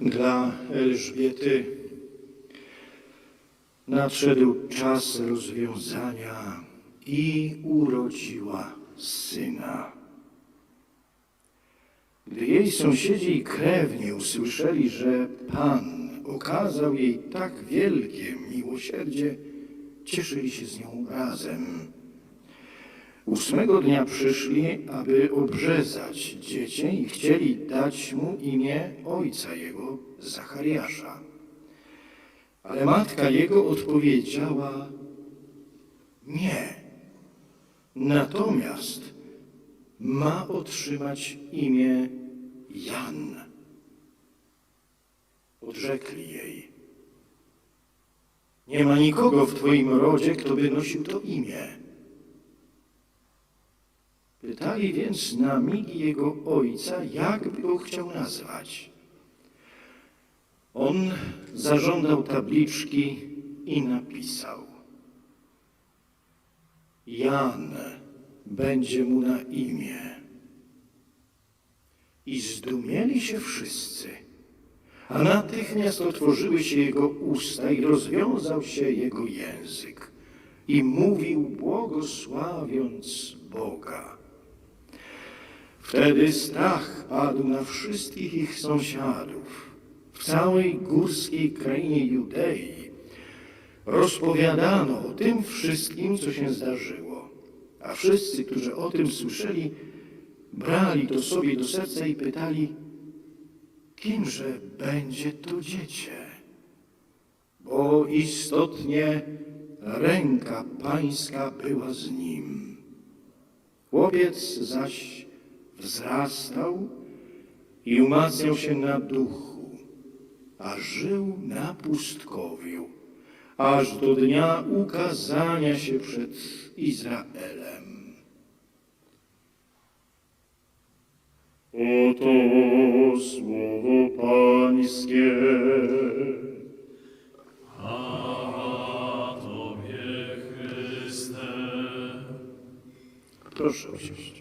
Dla Elżbiety nadszedł czas rozwiązania i urodziła syna. Gdy jej sąsiedzi i krewni usłyszeli, że Pan okazał jej tak wielkie miłosierdzie, cieszyli się z nią razem. Ósmego dnia przyszli, aby obrzezać dziecię i chcieli dać mu imię ojca jego, Zachariasza. Ale matka jego odpowiedziała nie. Natomiast ma otrzymać imię Jan. Odrzekli jej. Nie ma nikogo w twoim rodzie, kto by nosił to imię. Pytali więc na migi jego ojca, jak by go chciał nazwać. On zażądał tabliczki i napisał: Jan będzie mu na imię. I zdumieli się wszyscy, a natychmiast otworzyły się jego usta i rozwiązał się jego język. I mówił, błogosławiąc Boga. Wtedy strach padł na wszystkich ich sąsiadów. W całej górskiej krainie Judei rozpowiadano o tym wszystkim, co się zdarzyło. A wszyscy, którzy o tym słyszeli, brali to sobie do serca i pytali, kimże będzie to dziecię? Bo istotnie ręka pańska była z nim. Chłopiec zaś wzrastał i umacniał się na duchu, a żył na pustkowiu, aż do dnia ukazania się przed Izraelem. Oto słowo Pańskie. Tobie, Chryste. Proszę usiąść.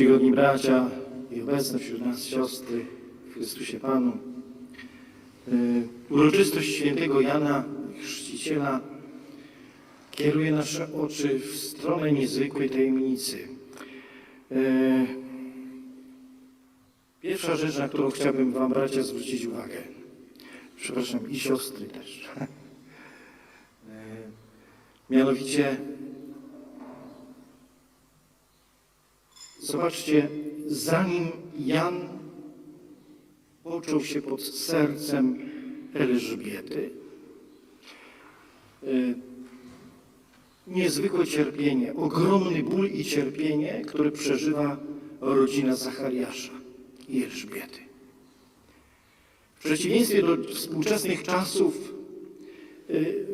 Czcigodni bracia i obecne wśród nas siostry w Chrystusie Panu. Y, Uroczystość świętego Jana Chrzciciela kieruje nasze oczy w stronę niezwykłej tajemnicy. E, Pierwsza rzecz, na którą chciałbym Wam, bracia, zwrócić uwagę, przepraszam, i siostry też. E, Mianowicie, zobaczcie, zanim Jan począł się pod sercem Elżbiety, e, niezwykłe cierpienie, ogromny ból i cierpienie, które przeżywa rodzina Zachariasza i Elżbiety. W przeciwieństwie do współczesnych czasów, y,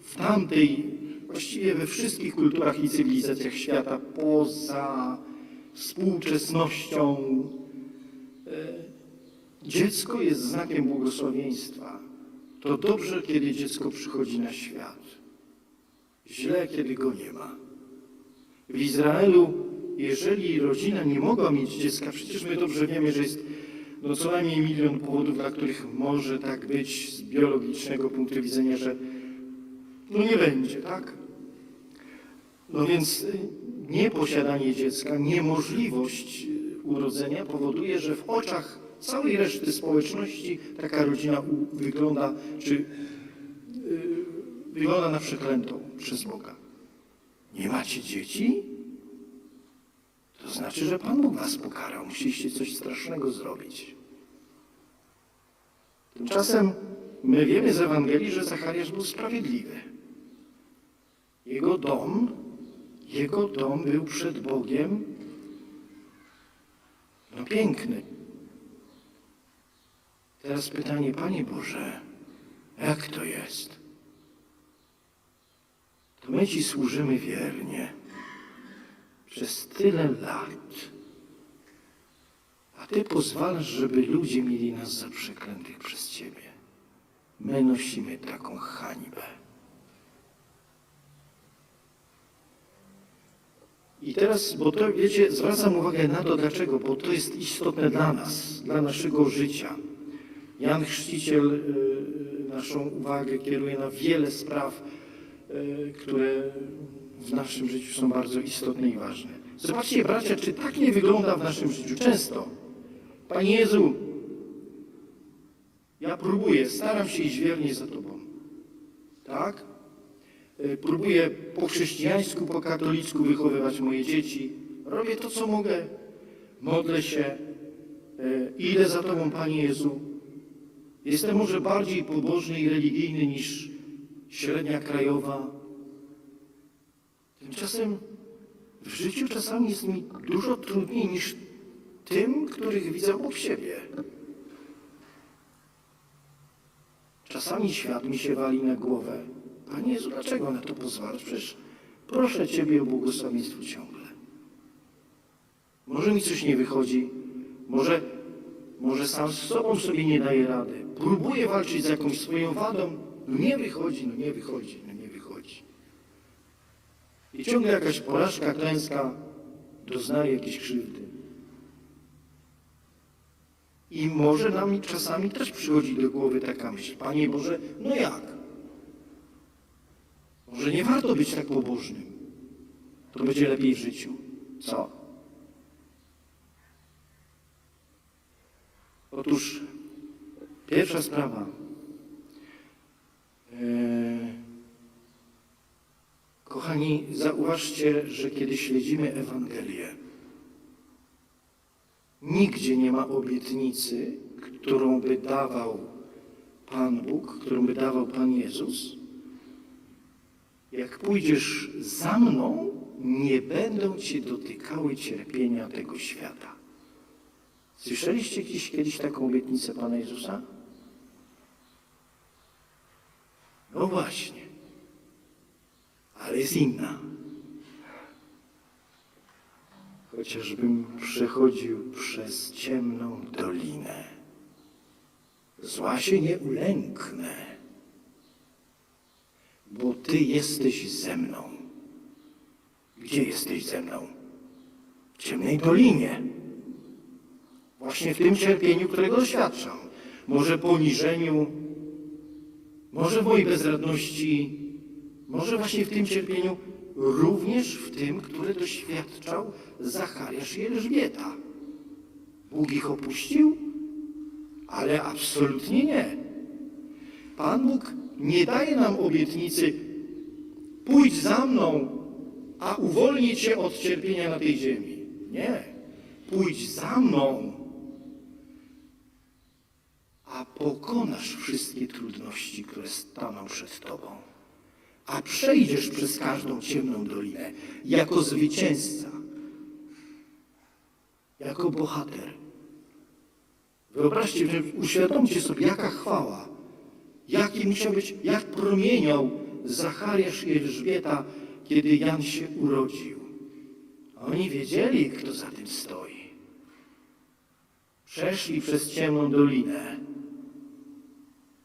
w tamtej, właściwie we wszystkich kulturach i cywilizacjach świata, poza współczesnością, y, dziecko jest znakiem błogosławieństwa. To dobrze, kiedy dziecko przychodzi na świat źle, kiedy go nie ma. W Izraelu, jeżeli rodzina nie mogła mieć dziecka, przecież my dobrze wiemy, że jest no co najmniej milion powodów, dla których może tak być z biologicznego punktu widzenia, że no nie będzie, tak? No więc y, nieposiadanie dziecka, niemożliwość y, urodzenia powoduje, że w oczach całej reszty społeczności taka rodzina wygląda, czy y, wygląda na przeklętą przez Boga. Nie macie dzieci? znaczy, że Pan Bóg was pokarał. Musieliście coś strasznego zrobić. Tymczasem my wiemy z Ewangelii, że Zachariasz był sprawiedliwy. Jego dom, jego dom był przed Bogiem no piękny. Teraz pytanie, Panie Boże, jak to jest? To my Ci służymy wiernie przez tyle lat. A Ty pozwalasz, żeby ludzie mieli nas za przeklętych przez Ciebie. My nosimy taką hańbę. I teraz, bo to wiecie, zwracam uwagę na to, dlaczego, bo to jest istotne dla nas, dla naszego życia. Jan Chrzciciel y, naszą uwagę kieruje na wiele spraw, y, które w naszym życiu są bardzo istotne i ważne. Zobaczcie, bracia, czy tak nie wygląda w naszym życiu często. Panie Jezu, ja próbuję, staram się iść wiernie za Tobą. Tak? Y, Próbuję po chrześcijańsku, po katolicku wychowywać moje dzieci. Robię to, co mogę. Modlę się. y, Idę za Tobą, Panie Jezu. Jestem może bardziej pobożny i religijny niż średnia krajowa. Tymczasem w życiu czasami jest mi dużo trudniej niż tym, których widzę obok siebie. Czasami świat mi się wali na głowę. Panie Jezu, dlaczego na to pozwalasz? Przecież proszę Ciebie o błogosławieństwo ciągle. Może mi coś nie wychodzi, może, może sam z sobą sobie nie daję rady. Próbuję walczyć z jakąś swoją wadą, no nie wychodzi, no nie wychodzi, no nie wychodzi. I ciągle jakaś porażka, klęska, doznaje jakiejś krzywdy. I może nam czasami też przychodzi do głowy taka myśl, Panie Boże, no jak? Może nie warto być tak pobożnym. To będzie lepiej w życiu. Co? Otóż pierwsza sprawa. Eee, kochani, zauważcie, że kiedy śledzimy Ewangelię, nigdzie nie ma obietnicy, którą by dawał Pan Bóg, którą by dawał Pan Jezus, jak pójdziesz za mną, nie będą cię dotykały cierpienia tego świata. Słyszeliście gdzieś kiedyś taką obietnicę Pana Jezusa? No właśnie. Ale jest inna. Chociażbym przechodził przez ciemną dolinę, zła się nie ulęknę bo Ty jesteś ze mną. Gdzie jesteś ze mną? W ciemnej dolinie. Właśnie w tym cierpieniu, którego doświadczam. Może poniżeniu, może w mojej bezradności, może właśnie w tym cierpieniu, również w tym, które doświadczał Zachariasz i Elżbieta. Bóg ich opuścił? Ale absolutnie nie. Pan Bóg nie daje nam obietnicy, pójdź za mną, a uwolnię cię od cierpienia na tej ziemi. Nie. Pójdź za mną, a pokonasz wszystkie trudności, które staną przed tobą. A przejdziesz przez każdą ciemną dolinę jako zwycięzca, jako bohater. Wyobraźcie, uświadomcie sobie, jaka chwała Jaki musiał być, jak promieniał Zachariasz i Elżbieta, kiedy Jan się urodził. Oni wiedzieli, kto za tym stoi. Przeszli przez ciemną dolinę.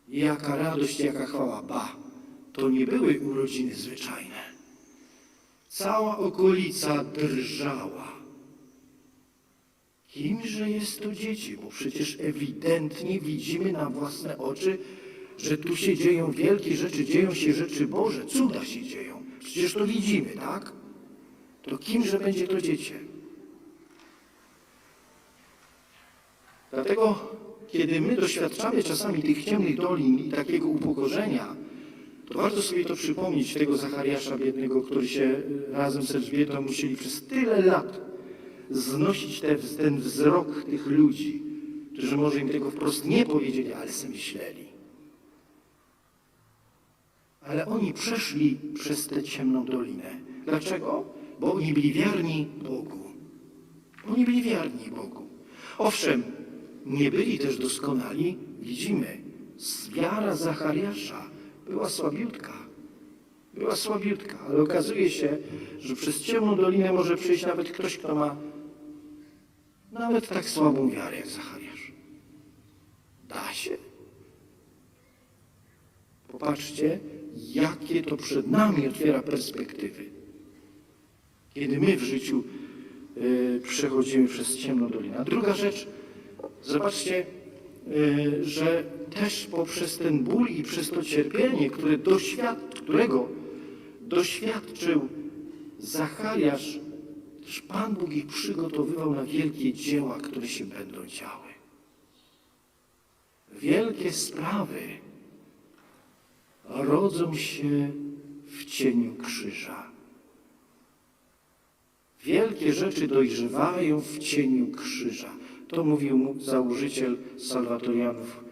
Jaka radość, jaka chwała. Ba, to nie były urodziny zwyczajne. Cała okolica drżała. Kimże jest to dzieci? Bo przecież ewidentnie widzimy na własne oczy, że tu się dzieją wielkie rzeczy, dzieją się rzeczy Boże, cuda się dzieją. Przecież to widzimy, tak? To kimże będzie to dziecię? Dlatego, kiedy my doświadczamy czasami tych ciemnych dolin i takiego upokorzenia, to warto sobie to przypomnieć, tego Zachariasza biednego, który się razem z Elżbietą musieli przez tyle lat znosić te, ten wzrok tych ludzi, którzy może im tego wprost nie powiedzieli, ale sobie myśleli. Ale oni przeszli przez tę ciemną dolinę. Dlaczego? Bo oni byli wierni Bogu. Oni byli wierni Bogu. Owszem, nie byli też doskonali, widzimy. Wiara Zachariasza była słabiutka. Była słabiutka, ale okazuje się, że przez ciemną dolinę może przejść nawet ktoś, kto ma nawet tak słabą wiarę jak Zachariasz. Da się. Popatrzcie, jakie to przed nami otwiera perspektywy. Kiedy my w życiu y, przechodzimy przez ciemną dolinę. A druga rzecz, zobaczcie, y, że też poprzez ten ból i przez to cierpienie, które doświad, którego doświadczył Zachariasz, też Pan Bóg ich przygotowywał na wielkie dzieła, które się będą działy. Wielkie sprawy rodzą się w cieniu krzyża. Wielkie rzeczy dojrzewają w cieniu krzyża. To mówił mu założyciel Salwatorianów,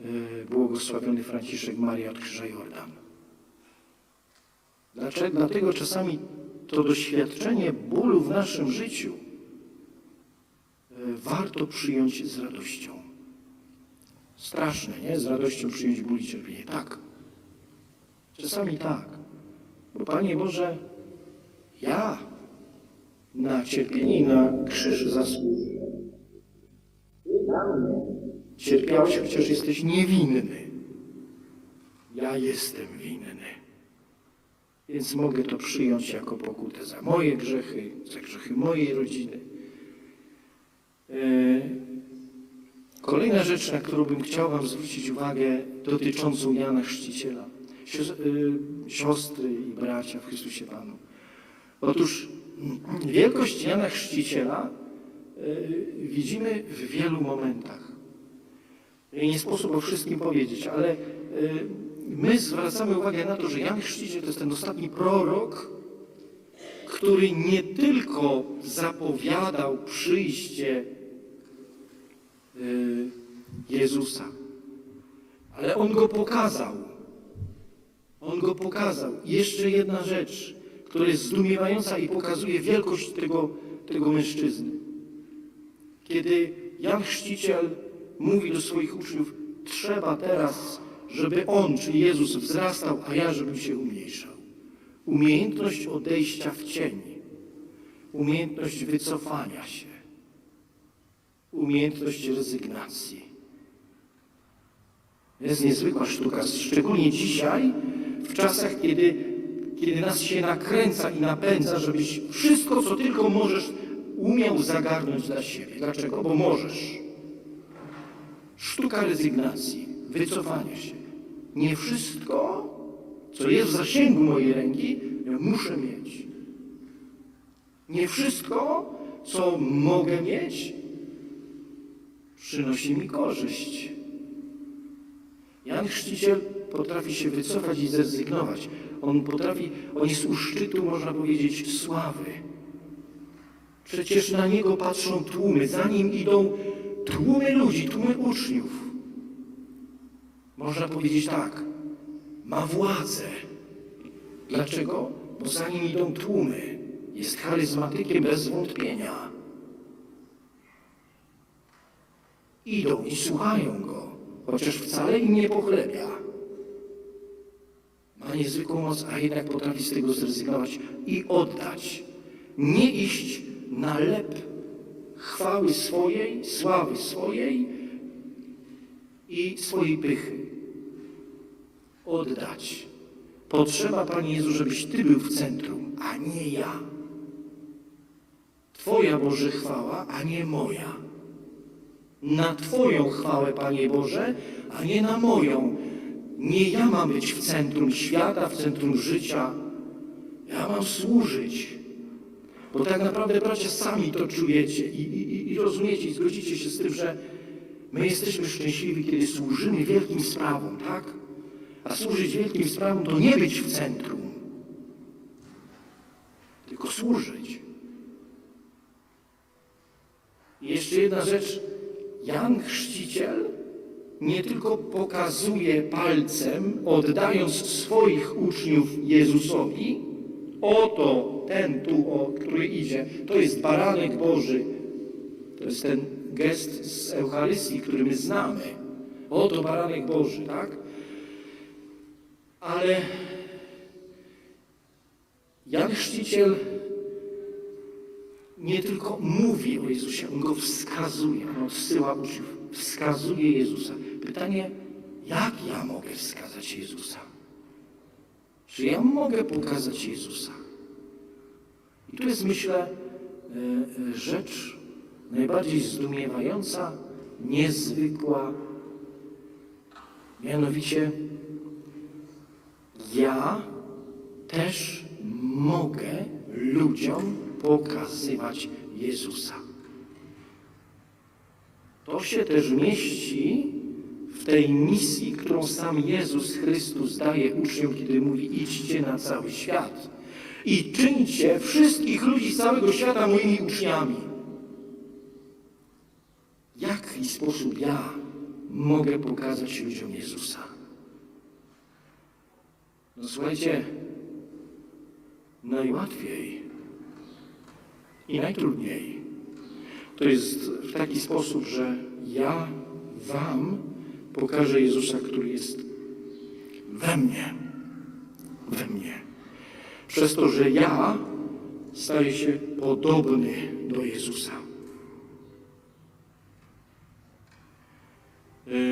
yy, błogosławiony Franciszek Maria od Krzyża Jordan. Dlaczego? Dlatego czasami to doświadczenie bólu w naszym życiu yy, warto przyjąć z radością. Straszne, nie? Z radością przyjąć ból i cierpienie. Tak. Czasami tak. Bo Panie Boże, ja na cierpienie i na krzyż zasłużę. Cierpiałeś, chociaż jesteś niewinny. Ja jestem winny. Więc mogę to przyjąć jako pokutę za moje grzechy, za grzechy mojej rodziny. E, Kolejna rzecz, na którą bym chciał Wam zwrócić uwagę, dotyczącą Jana Chrzciciela. Y, Siostry i bracia w Chrystusie Panu. Otóż wielkość Jana Chrzciciela y, widzimy w wielu momentach. Nie sposób o wszystkim powiedzieć, ale y, my zwracamy uwagę na to, że Jan Chrzciciel to jest ten ostatni prorok, który nie tylko zapowiadał przyjście Jezusa, ale on go pokazał. On go pokazał. Jeszcze jedna rzecz, która jest zdumiewająca i pokazuje wielkość tego, tego mężczyzny. Kiedy Jan Chrzciciel mówi do swoich uczniów, trzeba teraz, żeby on, czyli Jezus, wzrastał, a ja, żebym się umniejszał. Umiejętność odejścia w cień, umiejętność wycofania się, umiejętność rezygnacji. Jest niezwykła sztuka, szczególnie dzisiaj, w czasach, kiedy, kiedy nas się nakręca i napędza, żebyś wszystko, co tylko możesz, umiał zagarnąć dla siebie. Dlaczego? Bo możesz. Sztuka rezygnacji, wycofania się. Nie wszystko, co jest w zasięgu mojej ręki, muszę mieć. Nie wszystko, co mogę mieć, przynosi mi korzyść. Jan Chrzciciel potrafi się wycofać i zrezygnować. On potrafi, on jest u szczytu, można powiedzieć, sławy. Przecież na niego patrzą tłumy, za nim idą tłumy ludzi, tłumy uczniów. Można powiedzieć tak, ma władzę. Dlaczego? Bo za nim idą tłumy. Jest charyzmatykiem bez wątpienia. Idą i słuchają go, chociaż wcale im nie pochlebia. Ma niezwykłą moc, a jednak potrafi z tego zrezygnować i oddać. Nie iść na lep chwały swojej, sławy swojej i swojej pychy. Oddać. Potrzeba, Panie Jezu, żebyś Ty był w centrum, a nie ja. Twoja Boże chwała, a nie moja. Na Twoją chwałę, Panie Boże, a nie na moją. Nie ja mam być w centrum świata, w centrum życia. Ja mam służyć. Bo tak naprawdę, bracia, sami to czujecie i, i, i rozumiecie i zgodzicie się z tym, że my jesteśmy szczęśliwi, kiedy służymy wielkim sprawom, tak? A służyć wielkim sprawom to nie być w centrum, tylko służyć. I jeszcze jedna rzecz. Jan Chrzciciel nie tylko pokazuje palcem, oddając swoich uczniów Jezusowi, oto ten tu, o który idzie, to jest baranek Boży. To jest ten gest z Eucharystii, który my znamy. Oto baranek Boży, tak? Ale Jan Chrzciciel nie tylko mówi o Jezusie, on go wskazuje, on odsyła uczniów, wskazuje Jezusa. Pytanie, jak ja mogę wskazać Jezusa? Czy ja mogę pokazać Jezusa? I tu jest, myślę, e, e, rzecz najbardziej zdumiewająca, niezwykła. Mianowicie, ja też mogę ludziom pokazywać Jezusa. To się też mieści w tej misji, którą sam Jezus Chrystus daje uczniom, kiedy mówi: idźcie na cały świat i czyńcie wszystkich ludzi z całego świata moimi uczniami. W jaki sposób ja mogę pokazać ludziom Jezusa? No słuchajcie, najłatwiej i najtrudniej to jest w taki sposób, że ja Wam pokażę Jezusa, który jest we mnie. We mnie. Przez to, że ja staję się podobny do Jezusa.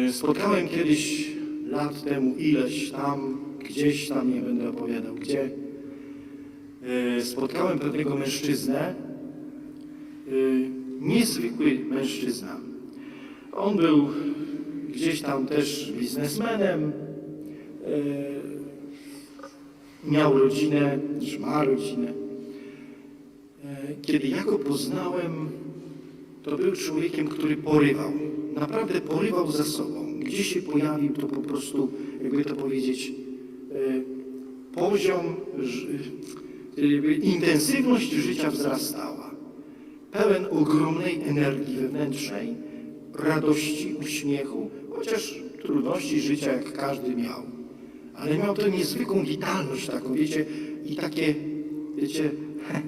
Y, Spotkałem kiedyś lat temu ileś tam, gdzieś tam, nie będę opowiadał gdzie, y, spotkałem pewnego mężczyznę, y, niezwykły mężczyzna. On był gdzieś tam też biznesmenem, y, miał rodzinę, czy ma rodzinę. Y, Kiedy ja go poznałem, to był człowiekiem, który porywał. Naprawdę porywał za sobą. Gdzie się pojawił, to po prostu, jakby to powiedzieć, e, poziom, e, intensywność życia wzrastała. Pełen ogromnej energii wewnętrznej, radości, uśmiechu, chociaż trudności życia jak każdy miał. Ale miał tę niezwykłą witalność taką, wiecie, i takie, wiecie,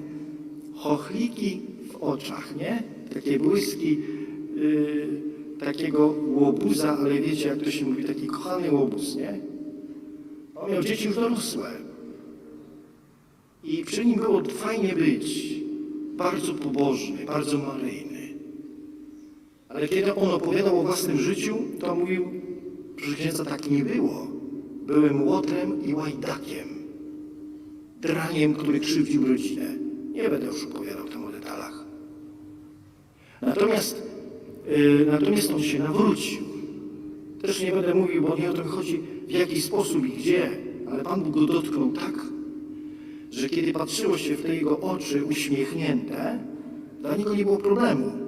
chochliki w oczach, nie? Takie błyski yy, takiego łobuza, ale wiecie, jak to się mówi, taki kochany łobuz, nie? On miał dzieci już dorosłe. I przy nim było fajnie być. Bardzo pobożny, bardzo maryjny. Ale kiedy on opowiadał o własnym życiu, to mówił, proszę księdza, tak nie było. Byłem łotrem i łajdakiem. Draniem, który krzywdził rodzinę. Nie będę już opowiadał tam o detalach. Natomiast, y, natomiast on się nawrócił. Też nie będę mówił, bo nie o to chodzi, w jaki sposób i gdzie, ale Pan Bóg go dotknął tak, że kiedy patrzyło się w te jego oczy uśmiechnięte, dla niego nie było problemu.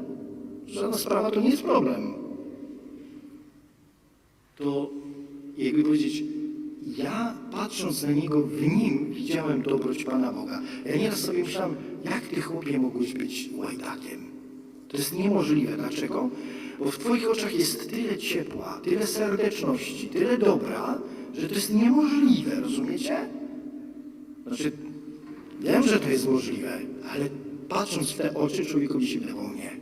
Żadna sprawa to nie jest problem. To jakby powiedzieć, ja patrząc na niego w nim widziałem dobroć Pana Boga. Ja nieraz sobie myślałem, jak ty chłopie mogłeś być łajdakiem? To jest niemożliwe. Dlaczego? Bo w twoich oczach jest tyle ciepła, tyle serdeczności, tyle dobra, że to jest niemożliwe, rozumiecie? Znaczy, wiem, że to jest możliwe, ale patrząc w te oczy, człowiekowi się wydawało nie.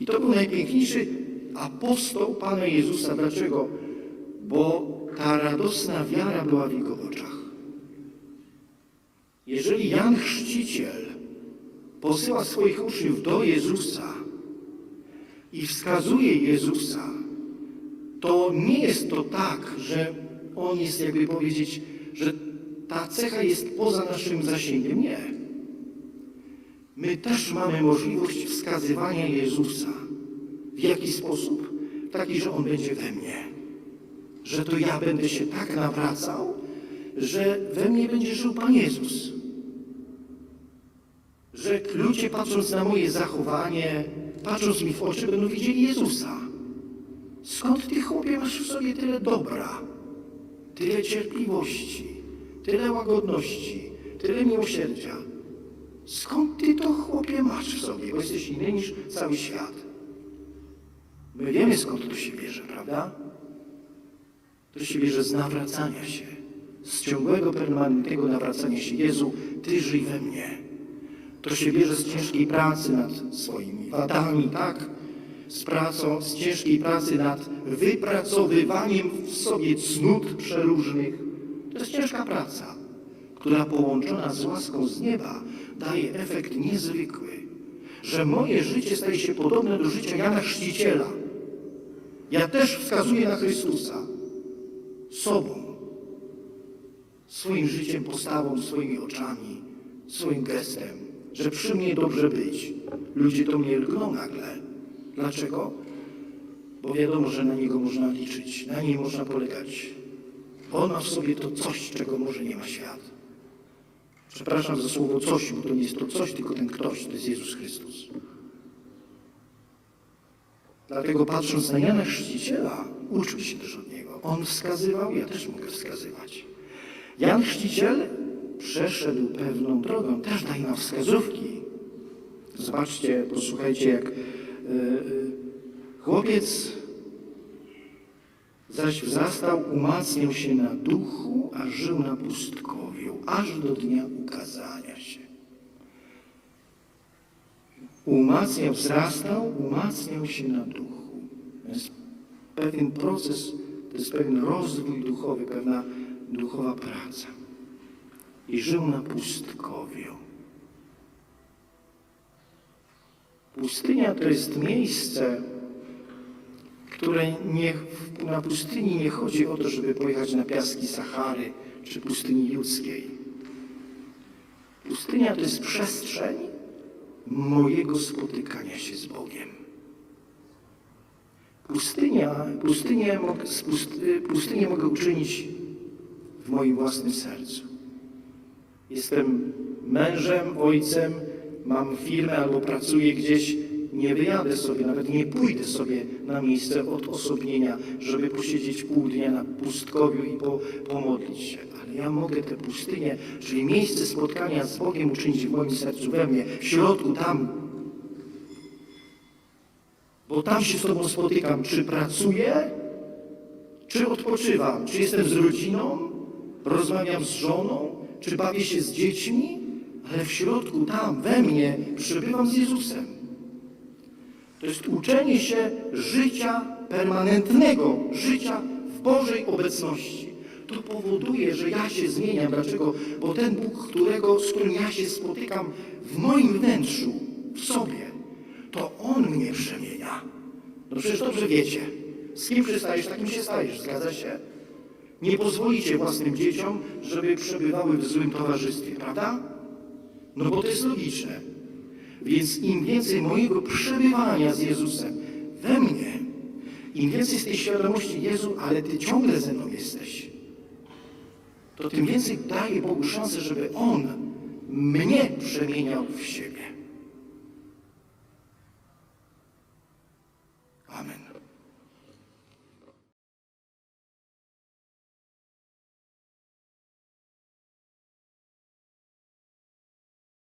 I to był najpiękniejszy apostoł Pana Jezusa. Dlaczego? Bo ta radosna wiara była w jego oczach. Jeżeli Jan Chrzciciel posyła swoich uczniów do Jezusa i wskazuje Jezusa, to nie jest to tak, że on jest, jakby powiedzieć, że ta cecha jest poza naszym zasięgiem. Nie. My też mamy możliwość wskazywania Jezusa. W jaki sposób? Taki, że On będzie we mnie. Że to ja będę się tak nawracał, że we mnie będzie żył Pan Jezus. Że ludzie patrząc na moje zachowanie, patrząc mi w oczy, będą widzieli Jezusa. Skąd ty, chłopie, masz w sobie tyle dobra, tyle cierpliwości, tyle łagodności, tyle miłosierdzia? Skąd ty to chłopie masz w sobie? Bo jesteś inny niż cały świat. My wiemy skąd to się bierze, prawda? To się bierze z nawracania się, z ciągłego, permanentnego nawracania się. Jezu, Ty żyj we mnie. To się bierze z ciężkiej pracy nad swoimi wadami, tak? Z pracą, z ciężkiej pracy nad wypracowywaniem w sobie cnót przeróżnych. To jest ciężka praca, która połączona z łaską z nieba daje efekt niezwykły, że moje życie staje się podobne do życia Jana Chrzciciela. Ja też wskazuję na Chrystusa sobą, swoim życiem, postawą, swoimi oczami, swoim gestem, że przy mnie dobrze być. Ludzie do mnie lgną nagle. Dlaczego? Bo wiadomo, że na niego można liczyć, na niej można polegać. On ma w sobie to coś, czego może nie ma świat. Przepraszam za słowo coś, bo to nie jest to coś, tylko ten ktoś, to jest Jezus Chrystus. Dlatego patrząc na Jana Chrzciciela, uczył się też od niego. On wskazywał, ja też mogę wskazywać. Jan Chrzciciel przeszedł pewną drogą, też daje nam wskazówki. Zobaczcie, posłuchajcie, jak e, e, chłopiec zaś wzrastał, umacniał się na duchu, a żył na pustkowiu, aż do dnia ukazania się. Umacniał, wzrastał, umacniał się na duchu. To jest pewien proces, to jest pewien rozwój duchowy, pewna duchowa praca. I żył na pustkowiu. Pustynia to jest miejsce, które nie, na pustyni nie chodzi o to, żeby pojechać na piaski Sahary czy pustyni ludzkiej. Pustynia to jest przestrzeń mojego spotykania się z Bogiem. Pustynia, pustynię, pustynię mogę uczynić w moim własnym sercu. Jestem mężem, ojcem, mam firmę albo pracuję gdzieś, nie wyjadę sobie, nawet nie pójdę sobie na miejsce odosobnienia, żeby posiedzieć pół dnia na pustkowiu i po, pomodlić się. Ale ja mogę tę pustynię, czyli miejsce spotkania z Bogiem uczynić w moim sercu, we mnie, w środku, tam. Bo tam się z Tobą spotykam, czy pracuję, czy odpoczywam, czy jestem z rodziną, rozmawiam z żoną, czy bawię się z dziećmi, ale w środku, tam, we mnie, przebywam z Jezusem. To jest uczenie się życia permanentnego, życia w Bożej obecności. To powoduje, że ja się zmieniam. Dlaczego? Bo ten Bóg, którego, z którym ja się spotykam w moim wnętrzu, w sobie, to On mnie przemienia. No przecież dobrze wiecie. Z kim przystajesz, takim się stajesz. Zgadza się? Nie pozwolicie własnym dzieciom, żeby przebywały w złym towarzystwie, prawda? No bo to jest logiczne. Więc im więcej mojego przebywania z Jezusem we mnie, im więcej z tej świadomości Jezu, ale Ty ciągle ze mną jesteś, to tym więcej daję Bogu szansę, żeby On mnie przemieniał w siebie.